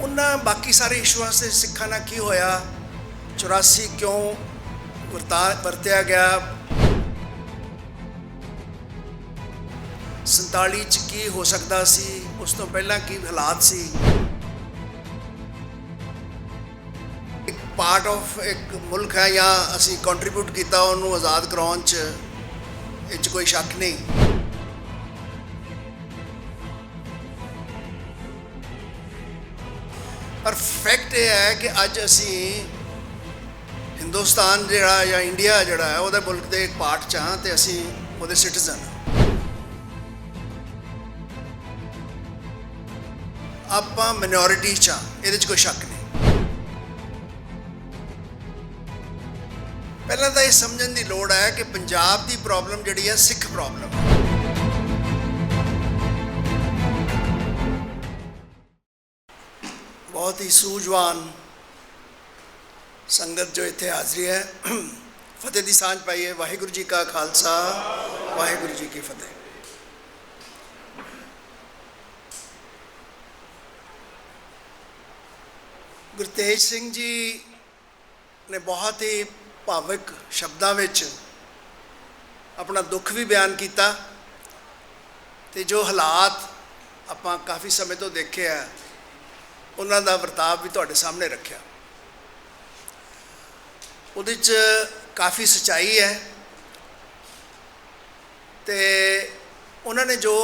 ਉਹਨਾਂ ਬਾਕੀ ਸਾਰੇ ਇਸ਼ੂਆਂ ਸੇ ਸਿੱਖਾਂ ਨਾਲ ਕੀ ਹੋਇਆ? 84 ਕਿਉਂ ਵਰਤਾ, ਵਰਤਿਆ ਗਿਆ? 47 ਚ ਕੀ ਹੋ ਸਕਦਾ ਸੀ? ਉਸ ਤੋਂ ਪਹਿਲਾਂ ਕੀ ਹਾਲਾਤ ਸੀ? ਇੱਕ ਪਾਰਟ ਆਫ ਇੱਕ ਮੁਲਕ ਹੈ ਜਾਂ ਅਸੀਂ ਕੰਟਰੀਬਿਊਟ ਕੀਤਾ ਉਹਨੂੰ ਆਜ਼ਾਦ ਕਰਾਉਣ ਚ, ਇਹ 'ਚ ਕੋਈ ਸ਼ੱਕ ਨਹੀਂ। ਪਰ ਫੈਕਟ ਇਹ ਹੈ ਕਿ ਅੱਜ ਅਸੀਂ ਹਿੰਦੁਸਤਾਨ ਜਿਹੜਾ ਜਾਂ ਇੰਡੀਆ ਜਿਹੜਾ ਹੈ, ਉਹਦੇ ਮੁਲਕ ਦੇ ਇੱਕ ਪਾਰਟ ਚ ਹਾਂ ਤੇ ਅਸੀਂ ਉਹਦੇ ਸਿਟੀਜ਼ਨ ਹਾਂ। ਆਪਾਂ ਮਿਨੋਰਿਟੀ ਚ ਹਾਂ, ਇਹਦੇ ਚ ਕੋਈ ਸ਼ੱਕ ਨਹੀਂ। ਪਹਿਲਾਂ ਤਾਂ ਇਹ ਸਮਝਣ ਦੀ ਲੋੜ ਹੈ ਕਿ ਪੰਜਾਬ ਦੀ ਪ੍ਰੋਬਲਮ ਜਿਹੜੀ ਹੈ ਸਿੱਖ ਪ੍ਰੋਬਲਮ ਹੈ। ਬਹੁਤ ਹੀ ਸੂਝਵਾਨ ਸੰਗਤ ਜੋ ਇੱਥੇ ਹਾਜ਼ਰੀ ਹੈ। ਫਤਿਹ ਦੀ ਸਾਂਝ ਪਾਈਏ। ਵਾਹਿਗੁਰੂ ਜੀ ਕਾ ਖਾਲਸਾ, ਵਾਹਿਗੁਰੂ ਜੀ ਕੀ ਫਤਿਹ। ਗੁਰਤੇਜ ਸਿੰਘ ਜੀ ਨੇ ਬਹੁਤ ਹੀ ਭਾਵਿਕ ਸ਼ਬਦਾਂ ਵਿੱਚ ਆਪਣਾ ਦੁੱਖ ਵੀ ਬਿਆਨ ਕੀਤਾ ਤੇ ਜੋ ਹਾਲਾਤ ਆਪਾਂ ਕਾਫੀ ਸਮੇਂ ਤੋਂ ਦੇਖਿਆ ਉਹਨਾਂ ਦਾ ਵਰਤਾਵ ਵੀ ਤੁਹਾਡੇ ਸਾਹਮਣੇ ਰੱਖਿਆ। ਉਹਦੇ 'ਚ ਕਾਫੀ ਸਚਾਈ ਹੈ ਤੇ ਉਹਨਾਂ ਨੇ ਜੋ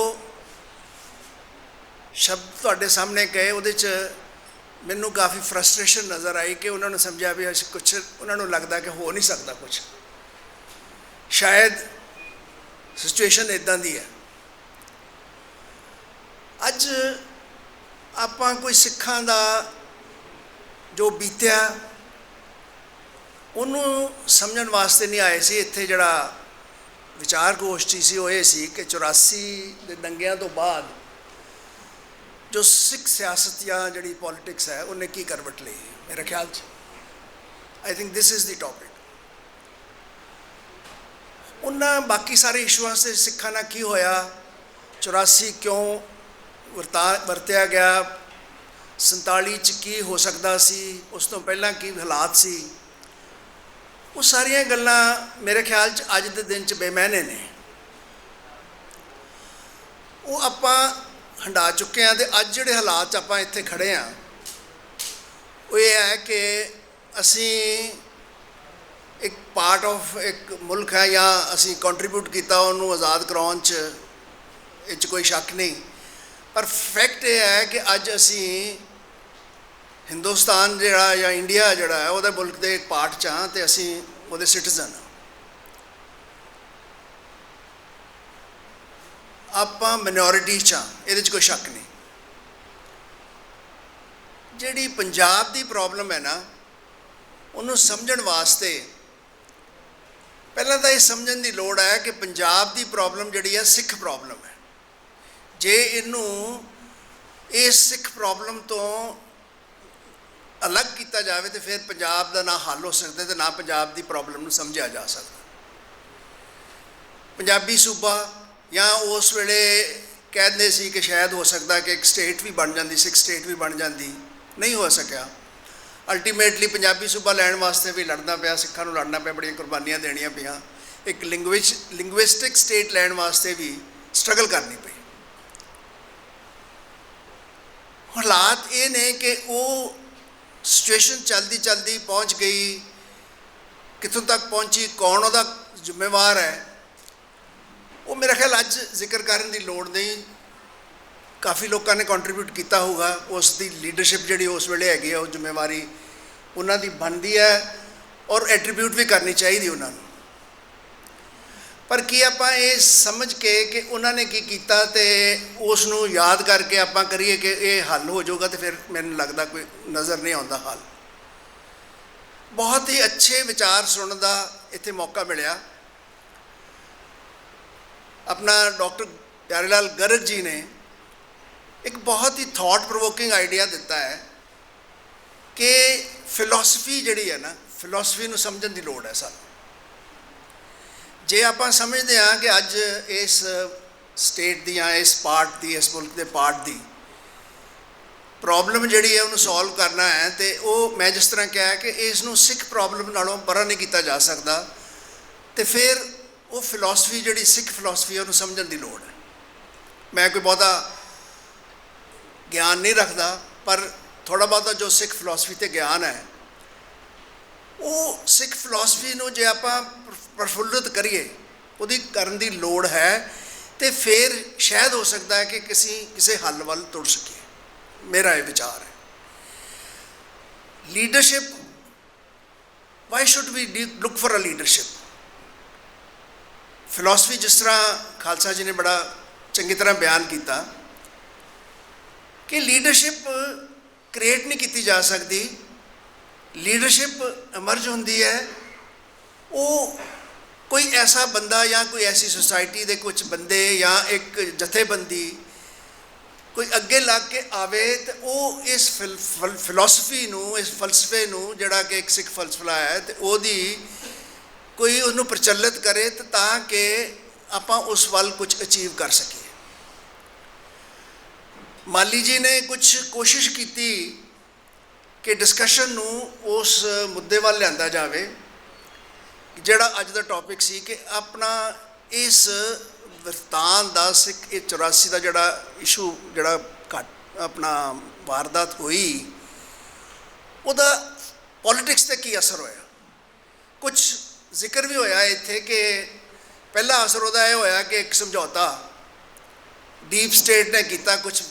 ਸ਼ਬਦ ਤੁਹਾਡੇ ਸਾਹਮਣੇ ਕਹੇ, ਉਹਦੇ 'ਚ ਮੈਨੂੰ ਕਾਫੀ ਫਰਸਟ੍ਰੇਸ਼ਨ ਨਜ਼ਰ ਆਈ ਕਿ ਉਹਨਾਂ ਨੂੰ ਸਮਝਿਆ ਵੀ ਅਸੀਂ ਕੁਝ ਉਹਨਾਂ ਨੂੰ ਲੱਗਦਾ ਕਿ ਹੋ ਨਹੀਂ ਸਕਦਾ ਕੁਝ ਸ਼ਾਇਦ ਸਿਚੁਏਸ਼ਨ ਇਦਾਂ ਦੀ ਹੈ। ਅੱਜ ਆਪਾਂ ਕੋਈ ਸਿੱਖਾਂ ਦਾ ਜੋ ਬੀਤਿਆ, ਉਹਨੂੰ ਸਮਝਣ ਵਾਸਤੇ ਨਹੀਂ ਆਏ ਸੀ। ਇੱਥੇ ਜਿਹੜਾ ਵਿਚਾਰ ਗੋਸ਼ਟੀ ਸੀ, ਉਹ ਇਹ ਸੀ ਕਿ 84 ਦੇ ਦੰਗਿਆਂ ਤੋਂ ਬਾਅਦ ਜੋ ਸਿੱਖ ਸਿਆਸਤ ਜਾਂ ਜਿਹੜੀ ਪੋਲਿਟਿਕਸ ਹੈ, ਉਹਨੇ ਕੀ ਕਰਵਟ ਲਈ ਮੇਰੇ ਖਿਆਲ 'ਚ? I think this is the topic ਉਹਨਾਂ ਬਾਕੀ ਸਾਰੇ ਇਸ਼ੂਆਂ ਸੇ ਸਿੱਖਾਂ ਨਾਲ ਕੀ ਹੋਇਆ? 84 ਕਿਉਂ ਵਰਤਾ, ਵਰਤਿਆ ਗਿਆ। 47 ਚ ਕੀ ਹੋ ਸਕਦਾ ਸੀ? ਉਸ ਤੋਂ ਪਹਿਲਾਂ ਕੀ ਹਾਲਾਤ ਸੀ? ਉਹ ਸਾਰੀਆਂ ਗੱਲਾਂ ਮੇਰੇ ਖਿਆਲ 'ਚ ਅੱਜ ਦੇ ਦਿਨ 'ਚ ਬੇਮੈਨੇ ਨੇ। ਉਹ ਆਪਾਂ ਹੰਡਾ ਚੁੱਕੇ ਆ ਤੇ ਅੱਜ ਜਿਹੜੇ ਹਾਲਾਤ 'ਚ ਆਪਾਂ ਇੱਥੇ ਖੜੇ ਆ, ਉਹ ਇਹ ਹੈ ਕਿ ਅਸੀਂ ਇੱਕ ਪਾਰਟ ਆਫ ਇੱਕ ਮੁਲਕ ਹੈ ਜਾਂ ਅਸੀਂ ਕੰਟਰੀਬਿਊਟ ਕੀਤਾ ਉਹਨੂੰ ਆਜ਼ਾਦ ਕਰਾਉਣ 'ਚ, ਇਹ 'ਚ ਕੋਈ ਸ਼ੱਕ ਨਹੀਂ। ਪਰ ਫੈਕਟ ਇਹ ਹੈ ਕਿ ਅੱਜ ਅਸੀਂ ਹਿੰਦੁਸਤਾਨ ਜਿਹੜਾ ਜਾਂ ਇੰਡੀਆ ਜਿਹੜਾ ਹੈ, ਉਹਦੇ ਮੁਲਕ ਦੇ ਇੱਕ ਪਾਰਟ 'ਚ ਹਾਂ ਤੇ ਅਸੀਂ ਉਹਦੇ ਸਿਟੀਜ਼ਨ ਹਾਂ। ਆਪਾਂ ਮਿਨੋਰਿਟੀ ਚ ਹਾਂ, ਇਹਦੇ 'ਚ ਕੋਈ ਸ਼ੱਕ ਨਹੀਂ। ਜਿਹੜੀ ਪੰਜਾਬ ਦੀ ਪ੍ਰੋਬਲਮ ਹੈ ਨਾ, ਉਹਨੂੰ ਸਮਝਣ ਵਾਸਤੇ ਪਹਿਲਾਂ ਤਾਂ ਇਹ ਸਮਝਣ ਦੀ ਲੋੜ ਹੈ ਕਿ ਪੰਜਾਬ ਦੀ ਪ੍ਰੋਬਲਮ ਜਿਹੜੀ ਹੈ ਸਿੱਖ ਪ੍ਰੋਬਲਮ ਹੈ। ਜੇ ਇਹਨੂੰ ਇਸ ਸਿੱਖ ਪ੍ਰੋਬਲਮ ਤੋਂ ਅਲੱਗ ਕੀਤਾ ਜਾਵੇ ਤੇ ਫਿਰ ਪੰਜਾਬ ਦਾ ਨਾ ਹੱਲ ਹੋ ਸਕਦਾ ਤੇ ਨਾ ਪੰਜਾਬ ਦੀ ਪ੍ਰੋਬਲਮ ਨੂੰ ਸਮਝਿਆ ਜਾ ਸਕਦਾ। ਪੰਜਾਬੀ ਸੂਬਾ ਜਾਂ ਉਸ ਵੇਲੇ ਕਹਿੰਦੇ ਸੀ ਕਿ ਸ਼ਾਇਦ ਹੋ ਸਕਦਾ ਕਿ ਇੱਕ ਸਟੇਟ ਵੀ ਬਣ ਜਾਂਦੀ, ਸਿੱਖ ਸਟੇਟ ਵੀ ਬਣ ਜਾਂਦੀ। ਨਹੀਂ ਹੋ ਸਕਿਆ। ਅਲਟੀਮੇਟਲੀ ਪੰਜਾਬੀ ਸੂਬਾ ਲੈਣ ਵਾਸਤੇ ਵੀ ਲੜਨਾ ਪਿਆ, ਸਿੱਖਾਂ ਨੂੰ ਲੜਨਾ ਪਿਆ, ਬੜੀਆਂ ਕੁਰਬਾਨੀਆਂ ਦੇਣੀਆਂ ਪਈਆਂ। ਇੱਕ ਲਿੰਗੁਇਜ ਲਿੰਗੁਇਸਟਿਕ ਸਟੇਟ ਲੈਣ ਵਾਸਤੇ ਵੀ ਸਟਰਗਲ ਕਰਨੀ ਪਈ। ਹਾਲਾਤ ਇਹ ਨੇ ਕਿ ਉਹ ਸਿਚੁਏਸ਼ਨ ਚਲਦੀ ਚਲਦੀ ਪਹੁੰਚ ਗਈ। ਕਿੱਥੋਂ ਤੱਕ ਪਹੁੰਚੀ, ਕੌਣ ਉਹਦਾ ਜ਼ਿੰਮੇਵਾਰ ਹੈ? ਉਹ ਮੇਰਾ ਖਿਆਲ ਅੱਜ ਜ਼ਿਕਰ ਕਰਨ ਦੀ ਲੋੜ ਨਹੀਂ। ਕਾਫੀ ਲੋਕਾਂ ਨੇ ਕੰਟਰੀਬਿਊਟ ਕੀਤਾ ਹੋਊਗਾ। ਉਸ ਦੀ ਲੀਡਰਸ਼ਿਪ ਜਿਹੜੀ ਉਸ ਵੇਲੇ ਹੈਗੀ ਆ, ਉਹ ਜ਼ਿੰਮੇਵਾਰੀ ਉਹਨਾਂ ਦੀ ਬਣਦੀ ਹੈ ਔਰ ਐਟਰੀਬਿਊਟ ਵੀ ਕਰਨੀ ਚਾਹੀਦੀ ਉਹਨਾਂ ਨੂੰ। ਪਰ ਕੀ ਆਪਾਂ ਇਹ ਸਮਝ ਕੇ ਕਿ ਉਹਨਾਂ ਨੇ ਕੀ ਕੀਤਾ ਤੇ ਉਸ ਨੂੰ ਯਾਦ ਕਰਕੇ ਆਪਾਂ ਕਰੀਏ ਕਿ ਇਹ ਹੱਲ ਹੋ ਜਾਊਗਾ ਤੇ ਫਿਰ ਮੈਨੂੰ ਲੱਗਦਾ ਕੋਈ ਨਜ਼ਰ ਨਹੀਂ ਆਉਂਦਾ ਹੱਲ। ਬਹੁਤ ਹੀ ਅੱਛੇ ਵਿਚਾਰ ਸੁਣਨ ਦਾ ਇੱਥੇ ਮੌਕਾ ਮਿਲਿਆ। ਆਪਣਾ ਡਾਕਟਰ ਪਿਆਰੇ ਲਾਲ ਗਰਗ ਜੀ ਨੇ ਇੱਕ ਬਹੁਤ ਹੀ ਥਾਟ ਪ੍ਰੋਵੋਕਿੰਗ ਆਈਡੀਆ ਦਿੱਤਾ ਹੈ ਕਿ ਫਿਲਾਸਫੀ ਜਿਹੜੀ ਹੈ ਨਾ ਫਿਲਾਸਫੀ ਨੂੰ ਸਮਝਣ ਦੀ ਲੋੜ ਹੈ ਸਾਨੂੰ। ਜੇ ਆਪਾਂ ਸਮਝਦੇ ਹਾਂ ਕਿ ਅੱਜ ਇਸ ਸਟੇਟ ਦੀ ਜਾਂ ਇਸ ਪਾਰਟ ਦੀ, ਇਸ ਮੁਲਕ ਦੇ ਪਾਰਟ ਦੀ ਪ੍ਰੋਬਲਮ ਜਿਹੜੀ ਹੈ ਉਹਨੂੰ ਸੋਲਵ ਕਰਨਾ ਹੈ ਤੇ ਉਹ ਮੈਂ ਜਿਸ ਤਰ੍ਹਾਂ ਕਿਹਾ ਕਿ ਇਸ ਨੂੰ ਸਿੱਖ ਪ੍ਰੋਬਲਮ ਨਾਲੋਂ ਪਰਾਂ ਨਹੀਂ ਕੀਤਾ ਜਾ ਸਕਦਾ ਤੇ ਫਿਰ ਉਹ ਫਿਲਾਸਫੀ ਜਿਹੜੀ ਸਿੱਖ ਫਿਲਾਸਫੀ ਹੈ ਉਹਨੂੰ ਸਮਝਣ ਦੀ ਲੋੜ ਹੈ। ਮੈਂ ਕੋਈ ਬਹੁਤਾ ਗਿਆਨ ਨਹੀਂ ਰੱਖਦਾ, ਪਰ ਥੋੜਾ ਬਹੁਤਾ ਜੋ ਸਿੱਖ ਫਿਲਾਸਫੀ ਤੇ ਗਿਆਨ ਹੈ ਉਹ ਸਿੱਖ ਫਿਲਾਸਫੀ ਨੂੰ ਜੇ ਆਪਾਂ ਪ੍ਰ- ਪ੍ਰਫੁੱਲਿਤ ਕਰੀਏ, ਉਹਦੀ ਕਰਨ ਦੀ ਲੋੜ ਹੈ ਤੇ ਫਿਰ ਸ਼ਾਇਦ ਹੋ ਸਕਦਾ ਹੈ ਕਿ ਕਿਸੇ ਕਿਸੇ ਹੱਲ ਵੱਲ ਤੁਰ ਸਕੀਏ। ਮੇਰਾ ਇਹ ਵਿਚਾਰ ਹੈ। Leadership why should we look for a leadership philosophy ਜਿਸ ਤਰ੍ਹਾਂ ਖਾਲਸਾ ਜੀ ਨੇ ਬੜਾ ਚੰਗੀ ਤਰ੍ਹਾਂ ਬਿਆਨ ਕੀਤਾ, ਕਿ ਲੀਡਰਸ਼ਿਪ ਕ੍ਰੀਏਟ ਨਹੀਂ ਕੀਤੀ ਜਾ ਸਕਦੀ ਲੀਡਰਸ਼ਿਪ ਐਮਰਜ ਹੁੰਦੀ ਹੈ, ਉਹ ਕੋਈ ਐਸਾ ਬੰਦਾ ਜਾਂ ਕੋਈ ਐਸੀ ਸੁਸਾਇਟੀ ਦੇ ਕੁਝ ਬੰਦੇ ਜਾਂ ਇੱਕ ਜਥੇਬੰਦੀ ਕੋਈ ਅੱਗੇ ਲੱਗ ਕੇ ਆਵੇ ਤੇ ਉਹ ਇਸ ਫਿਲਾਸਫੀ ਨੂੰ, ਇਸ ਫਲਸਫੇ ਨੂੰ ਜਿਹੜਾ ਕਿ ਇੱਕ ਸਿੱਖ ਫਲਸਫਾ ਹੈ ਤੇ ਉਹਦੀ ਕੋਈ ਉਹਨੂੰ ਪ੍ਰਚਲਿਤ ਕਰੇ ਤਾਂ ਕਿ ਆਪਾਂ ਉਸ ਵੱਲ ਕੁਝ ਅਚੀਵ ਕਰ ਸਕੀਏ। ਮਾਲੀ ਜੀ ਨੇ ਕੁਝ ਕੋਸ਼ਿਸ਼ ਕੀਤੀ ਕਿ ਡਿਸਕਸ਼ਨ ਨੂੰ ਉਸ ਮੁੱਦੇ ਵੱਲ ਲਿਆਂਦਾ ਜਾਵੇ, ਜਿਹੜਾ ਅੱਜ ਦਾ ਟੌਪਿਕ ਸੀ ਕਿ ਆਪਣਾ ਇਸ ਵਰਤਾਨ ਦਾ ਸਿੱਖ, ਇਹ 84 ਦਾ ਜਿਹੜਾ ਇਸ਼ੂ ਜਿਹੜਾ ਘਟ, ਆਪਣਾ ਵਾਰਦਾਤ ਹੋਈ, ਉਹਦਾ ਪੋਲਿਟਿਕਸ ਤੇ ਕੀ ਅਸਰ ਹੋਇਆ? ਕੁਝ ਜ਼ਿਕਰ ਵੀ ਹੋਇਆ ਇੱਥੇ ਕਿ ਪਹਿਲਾ ਅਸਰ ਉਹਦਾ ਇਹ ਹੋਇਆ ਕਿ ਇੱਕ ਸਮਝੌਤਾ ਡੀਪ ਸਟੇਟ ਨੇ ਕੀਤਾ, ਕੁਝ